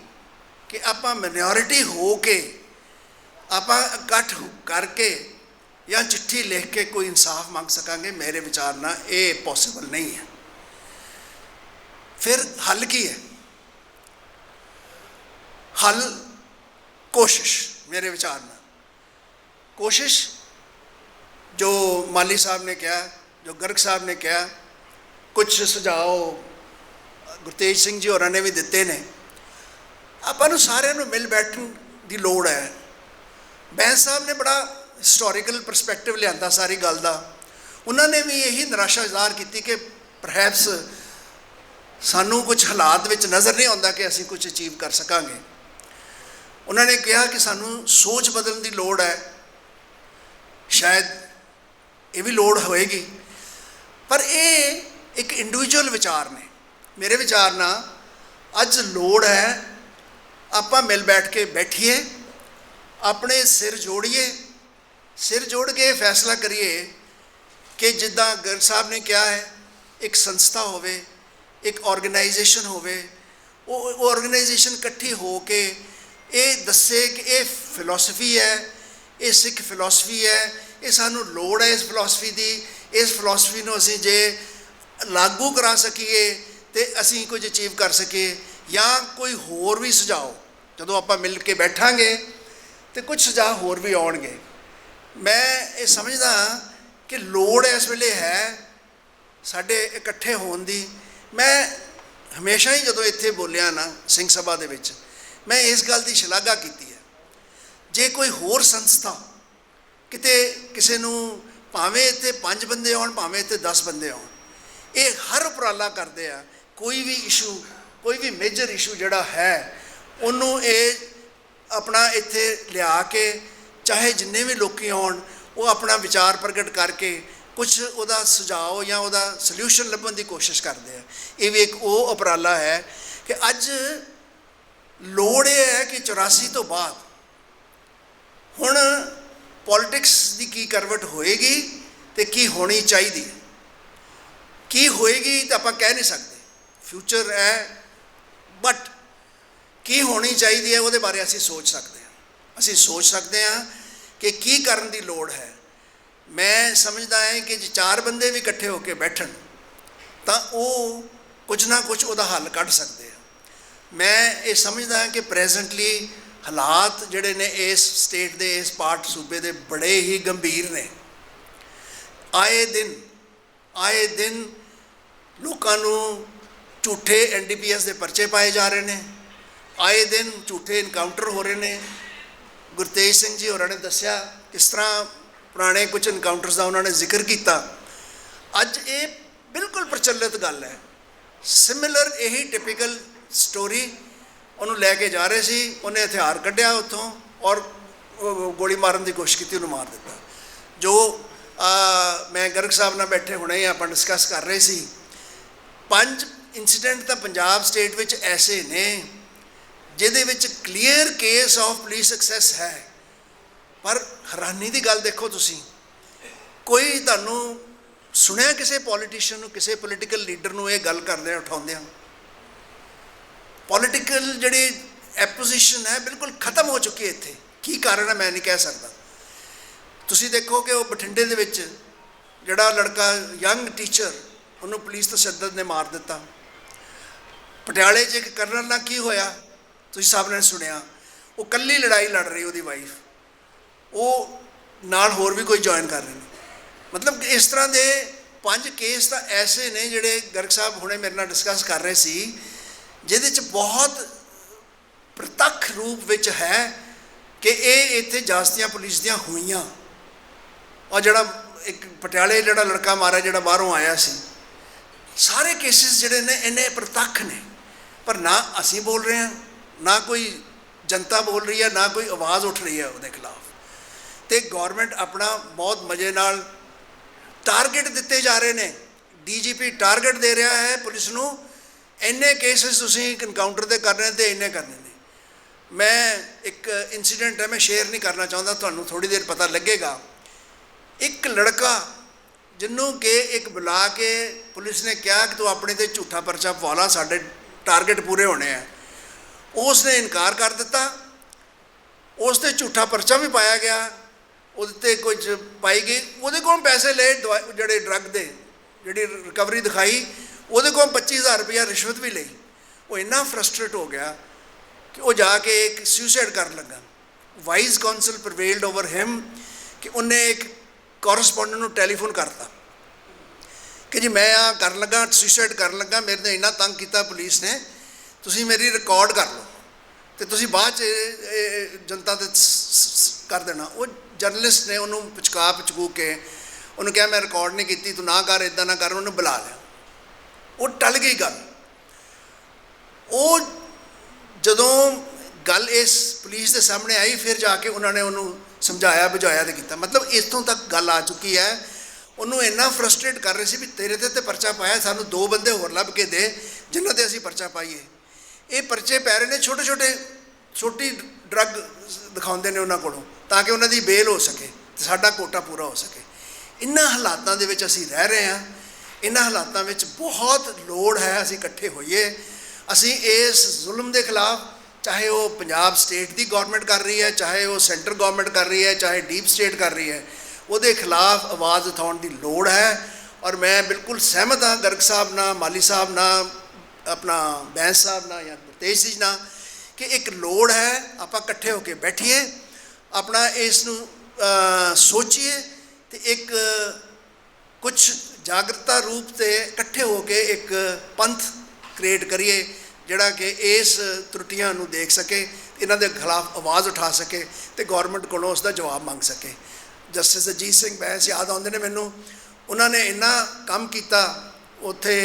ਕਿ ਆਪਾਂ ਮਿਨੋਰਿਟੀ ਹੋ ਕੇ, ਆਪਾਂ ਇਕੱਠ ਕਰਕੇ ਜਾਂ ਚਿੱਠੀ ਲਿਖ ਕੇ ਕੋਈ ਇਨਸਾਫ ਮੰਗ ਸਕਾਂਗੇ ਮੇਰੇ ਵਿਚਾਰ ਨਾਲ ਇਹ ਪੋਸੀਬਲ ਨਹੀਂ ਹੈ ਫਿਰ ਹੱਲ ਕੀ ਹੈ ਹੱਲ ਕੋਸ਼ਿਸ਼ ਮੇਰੇ ਵਿਚਾਰ ਨਾਲ ਕੋਸ਼ਿਸ਼ ਜੋ ਮਾਲੀ ਸਾਹਿਬ ਨੇ ਕਿਹਾ ਜੋ ਗਰਗ ਸਾਹਿਬ ਨੇ ਕਿਹਾ ਕੁਝ ਸੁਝਾਅ ਗੁਰਤੇਜ ਸਿੰਘ ਜੀ ਹੋਰਾਂ ਨੇ ਵੀ ਦਿੱਤੇ ਨੇ ਆਪਾਂ ਨੂੰ ਸਾਰਿਆਂ ਨੂੰ ਮਿਲ ਬੈਠਣ ਦੀ ਲੋੜ ਹੈ ਬੈਂਸ ਸਾਹਿਬ ਨੇ ਬੜਾ ਹਿਸਟੋਰੀਕਲ ਪਰਸਪੈਕਟਿਵ ਲਿਆਂਦਾ ਸਾਰੀ ਗੱਲ ਦਾ, ਉਹਨਾਂ ਨੇ ਵੀ ਇਹੀ ਨਿਰਾਸ਼ਾ ਜ਼ਾਹਰ ਕੀਤੀ ਕਿ ਪਰਹੈਪਸ ਸਾਨੂੰ ਕੁਝ ਹਾਲਾਤ ਵਿੱਚ ਨਜ਼ਰ ਨਹੀਂ ਆਉਂਦਾ ਕਿ ਅਸੀਂ ਕੁਝ ਅਚੀਵ ਕਰ ਸਕਾਂਗੇ। ਉਹਨਾਂ ਨੇ ਕਿਹਾ ਕਿ ਸਾਨੂੰ ਸੋਚ ਬਦਲਣ ਦੀ ਲੋੜ ਹੈ। ਸ਼ਾਇਦ ਇਹ ਵੀ ਲੋੜ ਹੋਏਗੀ। ਪਰ ਇਹ ਇੱਕ ਇੰਡੀਵਿਜੂਅਲ ਵਿਚਾਰ ਨੇ। ਮੇਰੇ ਵਿਚਾਰ ਨਾਲ ਅੱਜ ਲੋੜ ਹੈ, ਆਪਾਂ ਮਿਲ ਬੈਠ ਕੇ ਬੈਠੀਏ, ਆਪਣੇ ਸਿਰ ਜੋੜੀਏ ਸਿਰ ਜੋੜ ਕੇ ਇਹ ਫੈਸਲਾ ਕਰੀਏ ਕਿ ਜਿੱਦਾਂ ਗਰ ਸਾਹਿਬ ਨੇ ਕਿਹਾ ਹੈ, ਇੱਕ ਸੰਸਥਾ ਹੋਵੇ, ਇੱਕ ਆਰਗੇਨਾਈਜੇਸ਼ਨ ਹੋਵੇ, ਉਹ ਆਰਗੇਨਾਈਜੇਸ਼ਨ ਇਕੱਠੀ ਹੋ ਕੇ ਇਹ ਦੱਸੇ ਕਿ ਇਹ ਫਿਲਾਸਫੀ ਹੈ, ਇਹ ਸਿੱਖ ਫਿਲਾਸਫੀ ਹੈ, ਇਹ ਸਾਨੂੰ ਲੋੜ ਹੈ ਇਸ ਫਿਲਾਸਫੀ ਦੀ, ਇਸ ਫਿਲਾਸਫੀ ਨੂੰ ਅਸੀਂ ਜੇ ਲਾਗੂ ਕਰਾ ਸਕੀਏ ਤੇ ਅਸੀਂ ਕੁਝ ਅਚੀਵ ਕਰ ਸਕੀਏ ਜਾਂ ਕੋਈ ਹੋਰ ਵੀ ਸੁਝਾਓ, ਜਦੋਂ ਆਪਾਂ ਮਿਲ ਕੇ ਬੈਠਾਂਗੇ ਤੇ ਕੁਝ ਸੁਝਾਅ ਹੋਰ ਵੀ ਆਉਣਗੇ। ਮੈਂ ਇਹ ਸਮਝਦਾ ਕਿ ਲੋੜ ਇਸ ਵੇਲੇ ਹੈ ਸਾਡੇ ਇਕੱਠੇ ਹੋਣ ਦੀ। ਮੈਂ ਹਮੇਸ਼ਾ ਹੀ ਜਦੋਂ ਇੱਥੇ ਬੋਲਿਆ ਨਾ ਸਿੰਘ ਸਭਾ ਦੇ ਵਿੱਚ, ਮੈਂ ਇਸ ਗੱਲ ਦੀ ਸ਼ਲਾਘਾ ਕੀਤੀ ਹੈ। ਜੇ ਕੋਈ ਹੋਰ ਸੰਸਥਾ ਕਿਤੇ ਕਿਸੇ ਨੂੰ ਭਾਵੇਂ ਇੱਥੇ 5 ਬੰਦੇ ਆਉਣ, ਭਾਵੇਂ ਇੱਥੇ 10 ਬੰਦੇ ਆਉਣ, ਇਹ ਹਰ ਉਪਰਾਲਾ ਕਰਦੇ ਆ, ਕੋਈ ਵੀ ਇਸ਼ੂ ਕੋਈ ਵੀ ਮੇਜਰ ਇਸ਼ੂ ਜਿਹੜਾ ਹੈ, ਉਹਨੂੰ ਇਹ ਆਪਣਾ ਇੱਥੇ ਲਿਆ ਕੇ ਚਾਹੇ ਜਿੰਨੇ ਵੀ ਲੋਕੀ ਆਉਣ ਉਹ ਆਪਣਾ ਵਿਚਾਰ ਪ੍ਰਗਟ ਕਰਕੇ ਕੁਝ ਉਹਦਾ ਸੁਝਾਅ ਜਾਂ ਉਹਦਾ ਸੋਲੂਸ਼ਨ ਲੱਭਣ ਦੀ ਕੋਸ਼ਿਸ਼ ਕਰਦੇ ਆ। ਇਹ ਵੀ ਇੱਕ ਉਹ ਉਪਰਾਲਾ ਹੈ ਕਿ ਅੱਜ ਲੋੜ ਇਹ ਹੈ ਕਿ 84 ਤੋਂ ਬਾਅਦ ਹੁਣ ਪੋਲਿਟਿਕਸ ਦੀ ਕੀ ਕਰਵਟ ਹੋਏਗੀ ਤੇ ਕੀ ਹੋਣੀ ਚਾਹੀਦੀ ਕੀ ਹੋਏਗੀ ਤਾਂ ਆਪਾਂ ਕਹਿ ਨਹੀਂ ਸਕਦੇ। ਫਿਊਚਰ ਹੈ ਬਟ ਕੀ ਹੋਣੀ ਚਾਹੀਦੀ ਹੈ ਉਹਦੇ ਬਾਰੇ ਅਸੀਂ ਸੋਚ ਸਕਦੇ ਹਾਂ। ਅਸੀਂ ਸੋਚ ਸਕਦੇ ਹਾਂ ਕਿ ਕੀ ਕਰਨ ਦੀ ਲੋੜ ਹੈ। ਮੈਂ ਸਮਝਦਾ ਹਾਂ ਕਿ ਜੇ ਚਾਰ ਬੰਦੇ ਵੀ ਇਕੱਠੇ ਹੋ ਕੇ ਬੈਠਣ, ਤਾਂ ਉਹ ਕੁਝ ਨਾ ਕੁਝ ਉਹਦਾ ਹੱਲ ਕੱਢ ਸਕਦੇ ਆ। ਮੈਂ ਇਹ ਸਮਝਦਾ ਹਾਂ ਕਿ ਪ੍ਰੈਜ਼ੈਂਟਲੀ ਹਾਲਾਤ ਜਿਹੜੇ ਨੇ ਇਸ ਸਟੇਟ ਦੇ, ਇਸ ਪਾਰਟ ਸੂਬੇ ਦੇ ਬੜੇ ਹੀ ਗੰਭੀਰ ਨੇ। ਆਏ ਦਿਨ ਆਏ ਦਿਨ ਲੋਕਾਂ ਨੂੰ ਝੂਠੇ ਐਨਡੀਪੀਐਸ ਦੇ ਪਰਚੇ ਪਾਏ ਜਾ ਰਹੇ ਨੇ। ਆਏ ਦਿਨ ਝੂਠੇ ਇਨਕਾਊਂਟਰ ਹੋ ਰਹੇ ਨੇ। ਗੁਰਤੇਜ ਸਿੰਘ ਜੀ ਹੋਰਾਂ ਨੇ ਦੱਸਿਆ ਕਿਸ ਤਰ੍ਹਾਂ ਪੁਰਾਣੇ ਕੁਝ ਇਨਕਾਊਂਟਰਸ ਦਾ ਉਹਨਾਂ ਨੇ ਜ਼ਿਕਰ ਕੀਤਾ। ਅੱਜ ਇਹ ਬਿਲਕੁਲ ਪ੍ਰਚਲਿਤ ਗੱਲ ਹੈ। ਸਿਮਿਲਰ ਇਹੀ ਟਿਪੀਕਲ ਸਟੋਰੀ ਉਹਨੂੰ ਲੈ ਕੇ ਜਾ ਰਹੇ ਸੀ, ਉਹਨੇ ਹਥਿਆਰ ਕੱਢਿਆ ਉੱਥੋਂ ਔਰ ਗੋਲੀ ਮਾਰਨ ਦੀ ਕੋਸ਼ਿਸ਼ ਕੀਤੀ, ਉਹਨੂੰ ਮਾਰ ਦਿੱਤਾ। ਜੋ ਮੈਂ ਗਰਗ ਸਾਹਿਬ ਨਾਲ ਬੈਠੇ ਹੁਣੇ ਆਪਾਂ ਡਿਸਕਸ ਕਰ ਰਹੇ ਸੀ। ਪੰਜ ਇਨਸੀਡੈਂਟ ਤਾਂ ਪੰਜਾਬ ਸਟੇਟ ਵਿੱਚ ਐਸੇ ਨੇ। ਜਿਹਦੇ ਵਿੱਚ clear case of police success ਹੈ। ਪਰ ਹੈਰਾਨੀ ਦੀ ਗੱਲ ਦੇਖੋ ਤੁਸੀਂ, ਕੋਈ ਤੁਹਾਨੂੰ ਸੁਣਿਆ ਕਿਸੇ ਪੋਲੀਟੀਸ਼ੀਅਨ ਨੂੰ, ਕਿਸੇ ਪੋਲੀਟੀਕਲ ਲੀਡਰ ਨੂੰ ਇਹ ਗੱਲ ਕਰਦੇ ਉਠਾਉਂਦਿਆਂ ਪੋਲੀਟੀਕਲ ਜਿਹੜੀ ਐਪੋਜੀਸ਼ਨ ਹੈ, ਬਿਲਕੁਲ ਖਤਮ ਹੋ ਚੁੱਕੀ ਹੈ ਇੱਥੇ। ਕੀ ਕਾਰਨ ਹੈ, ਮੈਂ ਨਹੀਂ ਕਹਿ ਸਕਦਾ। ਤੁਸੀਂ ਦੇਖੋ ਕਿ ਉਹ ਬਠਿੰਡੇ ਦੇ ਵਿੱਚ ਜਿਹੜਾ ਲੜਕਾ ਯੰਗ ਟੀਚਰ ਉਹਨੂੰ ਪੁਲਿਸ ਤਸ਼ੱਦਦ ਨੇ ਮਾਰ ਦਿੱਤਾ। ਪਟਿਆਲੇ 'ਚ ਇੱਕ ਕਰਨਲ ਨਾਲ ਕੀ ਹੋਇਆ? ਤੁਸੀਂ ਸਭ ਨੇ ਸੁਣਿਆ, ਉਹ ਕੱਲੀ ਲੜਾਈ ਲੜ ਰਹੀ ਉਹਦੀ ਵਾਈਫ ਉਹ ਨਾਲ ਹੋਰ ਵੀ ਕੋਈ ਜੁਆਇਨ ਕਰ ਰਹੇ ਨੇ। ਮਤਲਬ ਇਸ ਤਰ੍ਹਾਂ ਦੇ ਪੰਜ ਕੇਸ ਤਾਂ ਐਸੇ ਨੇ ਜਿਹੜੇ ਗਰਗ ਸਾਹਿਬ ਹੁਣੇ ਮੇਰੇ ਨਾਲ ਡਿਸਕਸ ਕਰ ਰਹੇ ਸੀ, ਜਿਹਦੇ 'ਚ ਬਹੁਤ ਪ੍ਰਤੱਖ ਰੂਪ ਵਿੱਚ ਹੈ ਕਿ ਇਹ ਇੱਥੇ ਜਾਸਤੀਆਂ ਪੁਲਿਸ ਦੀਆਂ ਹੋਈਆਂ। ਔਰ ਜਿਹੜਾ ਇੱਕ ਪਟਿਆਲੇ ਜਿਹੜਾ ਲੜਕਾ ਮਾਰਿਆ ਜਿਹੜਾ ਬਾਹਰੋਂ ਆਇਆ ਸੀ। ਸਾਰੇ ਕੇਸਿਸ ਜਿਹੜੇ ਨੇ, ਇੰਨੇ ਪ੍ਰਤੱਖ ਨੇ। ਪਰ ਨਾ ਅਸੀਂ ਬੋਲ ਰਹੇ ਹਾਂ ਨਾ ਕੋਈ ਜਨਤਾ ਬੋਲ ਰਹੀ ਹੈ, ਨਾ ਕੋਈ ਆਵਾਜ਼ ਉੱਠ ਰਹੀ ਹੈ ਉਹਦੇ ਖਿਲਾਫ। ਤੇ ਗਵਰਨਮੈਂਟ ਆਪਣਾ ਬਹੁਤ ਮਜ਼ੇ ਨਾਲ ਟਾਰਗੇਟ ਦਿੱਤੇ ਜਾ ਰਹੇ ਨੇ। ਡੀਜੀਪੀ ਟਾਰਗੇਟ ਦੇ ਰਿਹਾ ਹੈ ਪੁਲਿਸ ਨੂੰ। ਇੰਨੇ ਕੇਸਿਸ ਤੁਸੀਂ ਐਨਕਾਊਂਟਰ 'ਤੇ ਕਰਨੇ ਤੇ ਇੰਨੇ ਕਰਨੇ ਨੇ। ਮੈਂ ਇੱਕ ਇਨਸੀਡੈਂਟ ਹੈ, ਮੈਂ ਸ਼ੇਅਰ ਨਹੀਂ ਕਰਨਾ ਚਾਹੁੰਦਾ, ਤੁਹਾਨੂੰ ਥੋੜੀ ਦੇਰ ਪਤਾ ਲੱਗੇਗਾ। ਇੱਕ ਲੜਕਾ ਜਿਹਨੂੰ ਕਿ ਇੱਕ ਬੁਲਾ ਕੇ ਪੁਲਿਸ ਨੇ ਕਿਹਾ ਕਿ ਤੂੰ ਆਪਣੇ ਤੇ ਝੂਠਾ ਪਰਚਾ ਪਵਾ ਲਾ, ਸਾਡੇ ਟਾਰਗੇਟ ਪੂਰੇ ਹੋਣੇ ਆ। ਉਸ ਨੇ ਇਨਕਾਰ ਕਰ ਦਿੱਤਾ। ਉਸ ਤੇ ਝੂਠਾ ਪਰਚਾ ਵੀ ਪਾਇਆ ਗਿਆ। ਉਹਦੇ ਤੇ ਕੁਝ ਪਾਈ ਗਈ। ਉਹਦੇ ਕੋਲ ਪੈਸੇ ਲਏ ਦਵਾ- ਜਿਹੜੇ ਡਰੱਗ ਦੇ, ਜਿਹੜੀ ਰਿਕਵਰੀ ਦਿਖਾਈ, ਉਹਦੇ ਕੋਲ 25000 ਰੁਪਇਆ ਰਿਸ਼ਵਤ ਵੀ ਲਈ। ਉਹ ਇੰਨਾ ਫਰਸਟ੍ਰੇਟ ਹੋ ਗਿਆ ਕਿ ਉਹ ਜਾ ਕੇ ਇੱਕ ਸੁਸਾਈਡ ਕਰਨ ਲੱਗਾ। Wise counsel prevailed over him ਕਿ ਉਹਨੇ ਇੱਕ ਕੋਰਸਪੋਂਡੈਂਟ ਨੂੰ ਟੈਲੀਫੋਨ ਕਰਤਾ ਕਿ ਜੀ ਮੈਂ ਆ ਕਰਨ ਲੱਗਾ, ਸੁਸਾਈਡ ਕਰਨ ਲੱਗਾ, ਮੇਰੇ ਨੇ ਇੰਨਾ ਤੰਗ ਕੀਤਾ ਪੁਲਿਸ ਨੇ, ਤੁਸੀਂ ਮੇਰੀ ਰਿਕਾਰਡ ਕਰ ਲਓ। ਤੇ ਤੁਸੀਂ ਬਾਅਦ ਚ ਜਨਤਾ ਦੇ ਕਰ ਦੇਣਾ। ਉਹ ਜਰਨਲਿਸਟ ਨੇ ਉਹਨੂੰ ਪੁਚਕਾ, ਪੁਚਕੂ ਕੇ ਉਹਨੂੰ ਕਿਹਾ, ਮੈਂ ਰਿਕਾਰਡ ਨਹੀਂ ਕੀਤੀ, ਤੂੰ ਨਾ ਕਰ ਇਦਾਂ ਨਾ ਕਰ, ਉਹਨੂੰ ਬੁਲਾ ਲਿਆ। ਉਹ ਟਲ ਗਈ ਗੱਲ। ਉਹ ਜਦੋਂ ਗੱਲ ਇਸ ਪੁਲਿਸ ਦੇ ਸਾਹਮਣੇ ਆਈ, ਫਿਰ ਜਾ ਕੇ ਉਹਨਾਂ ਨੇ ਉਹਨੂੰ ਸਮਝਾਇਆ, ਬੁਝਾਇਆ ਤੇ ਕੀਤਾ। ਮਤਲਬ ਇੱਥੋਂ ਤੱਕ ਗੱਲ ਆ ਚੁੱਕੀ ਹੈ। ਉਹਨੂੰ ਇੰਨਾ ਫਰਸਟ੍ਰੇਟ ਕਰ ਰਹੇ ਸੀ ਵੀ ਤੇਰੇ ਤੇ ਤੇ ਪਰਚਾ ਪਾਇਆ, ਸਾਨੂੰ ਦੋ ਬੰਦੇ ਹੋਰ ਲੱਭ ਕੇ ਦੇ, ਜਿਨ੍ਹਾਂ ਤੇ ਅਸੀਂ ਪਰਚਾ ਪਾਈਏ। ਇਹ ਪਰਚੇ ਪੈ ਰਹੇ ਨੇ ਛੋਟੇ ਛੋਟੇ, ਛੋਟੀ ਡਰੱਗ ਦਿਖਾਉਂਦੇ ਨੇ ਉਹਨਾਂ ਕੋਲੋਂ, ਤਾਂ ਕਿ ਉਹਨਾਂ ਦੀ ਬੇਲ ਹੋ ਸਕੇ ਤੇ ਸਾਡਾ ਕੋਟਾ ਪੂਰਾ ਹੋ ਸਕੇ। ਇਨ੍ਹਾਂ ਹਾਲਾਤਾਂ ਦੇ ਵਿੱਚ ਅਸੀਂ ਰਹਿ ਰਹੇ ਹਾਂ। ਇਨ੍ਹਾਂ ਹਾਲਾਤਾਂ ਵਿੱਚ ਬਹੁਤ ਲੋੜ ਹੈ ਅਸੀਂ ਇਕੱਠੇ ਹੋਈਏ। ਅਸੀਂ ਇਸ ਜ਼ੁਲਮ ਦੇ ਖਿਲਾਫ ਚਾਹੇ ਉਹ ਪੰਜਾਬ ਸਟੇਟ ਦੀ ਗਵਰਨਮੈਂਟ ਕਰ ਰਹੀ ਹੈ, ਚਾਹੇ ਉਹ ਸੈਂਟਰ ਗਵਰਨਮੈਂਟ ਕਰ ਰਹੀ ਹੈ, ਚਾਹੇ ਡੀਪ ਸਟੇਟ ਕਰ ਰਹੀ ਹੈ, ਉਹਦੇ ਖਿਲਾਫ ਆਵਾਜ਼ ਉਠਾਉਣ ਦੀ ਲੋੜ ਹੈ। ਔਰ ਮੈਂ ਬਿਲਕੁਲ ਸਹਿਮਤ ਹਾਂ, ਗਰਗ ਸਾਹਿਬ ਨਾਲ, ਮਾਲੀ ਸਾਹਿਬ ਨਾਲ ਆਪਣਾ ਬੈਂਸ ਸਾਹਿਬ ਨਾਲ ਜਾਂ ਗੁਰਤੇਜ ਸਿੰਘ ਨਾਲ ਕਿ ਇੱਕ ਲੋੜ ਹੈ ਆਪਾਂ ਇਕੱਠੇ ਹੋ ਕੇ ਬੈਠੀਏ, ਆਪਣਾ ਇਸ ਨੂੰ ਸੋਚੀਏ ਤੇ ਇੱਕ ਕੁਝ ਜਾਗਰਤਾ ਰੂਪ ਤੇ ਇਕੱਠੇ ਹੋ ਕੇ ਇੱਕ ਪੰਥ ਕ੍ਰੀਏਟ ਕਰੀਏ ਜਿਹੜਾ ਕਿ ਇਸ ਤਰੁੱਟੀਆਂ ਨੂੰ ਦੇਖ ਸਕੇ, ਇਹਨਾਂ ਦੇ ਖਿਲਾਫ ਆਵਾਜ਼ ਉਠਾ ਸਕੇ ਤੇ ਗਵਰਨਮੈਂਟ ਕੋਲੋਂ ਉਸ ਦਾ ਜਵਾਬ ਮੰਗ ਸਕੇ। ਜਸਟਿਸ ਅਜੀਤ ਸਿੰਘ ਬੈਂਸ ਯਾਦ ਆਉਂਦੇ ਨੇ ਮੈਨੂੰ, ਉਹਨਾਂ ਨੇ ਇੰਨਾ ਕੰਮ ਕੀਤਾ ਉੱਥੇ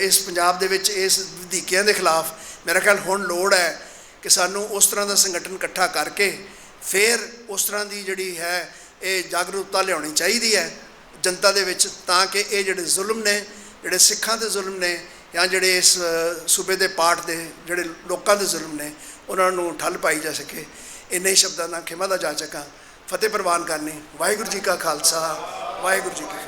ਇਸ ਪੰਜਾਬ ਦੇ ਵਿੱਚ, ਇਸ ਵਧੀਕੀਆਂ ਦੇ ਖਿਲਾਫ ਮੇਰਾ ਖਿਆਲ ਹੁਣ ਲੋੜ ਹੈ ਕਿ ਸਾਨੂੰ ਉਸ ਤਰ੍ਹਾਂ ਦਾ ਸੰਗਠਨ ਇਕੱਠਾ ਕਰਕੇ ਫਿਰ ਉਸ ਤਰ੍ਹਾਂ ਦੀ ਜਿਹੜੀ ਹੈ, ਇਹ ਜਾਗਰੂਕਤਾ ਲਿਆਉਣੀ ਚਾਹੀਦੀ ਹੈ ਜਨਤਾ ਦੇ ਵਿੱਚ, ਤਾਂ ਕਿ ਇਹ ਜਿਹੜੇ ਜ਼ੁਲਮ ਨੇ, ਜਿਹੜੇ ਸਿੱਖਾਂ ਦੇ ਜ਼ੁਲਮ ਨੇ ਜਾਂ ਜਿਹੜੇ ਇਸ ਸੂਬੇ ਦੇ ਪਾਠ ਦੇ ਜਿਹੜੇ ਲੋਕਾਂ ਦੇ ਜ਼ੁਲਮ ਨੇ, ਉਹਨਾਂ ਨੂੰ ਠੱਲ ਪਾਈ ਜਾ ਸਕੇ। ਇੰਨੇ ਹੀ ਸ਼ਬਦਾਂ ਨਾਲ ਖਿਮਾ ਦਾ ਜਾ ਜਾਚਕਾਂ ਫਤਿਹ ਪ੍ਰਵਾਨ ਕਰਨੀ। ਵਾਹਿਗੁਰੂ ਜੀ ਕਾ ਖਾਲਸਾ, ਵਾਹਿਗੁਰੂ ਜੀ ਕੀ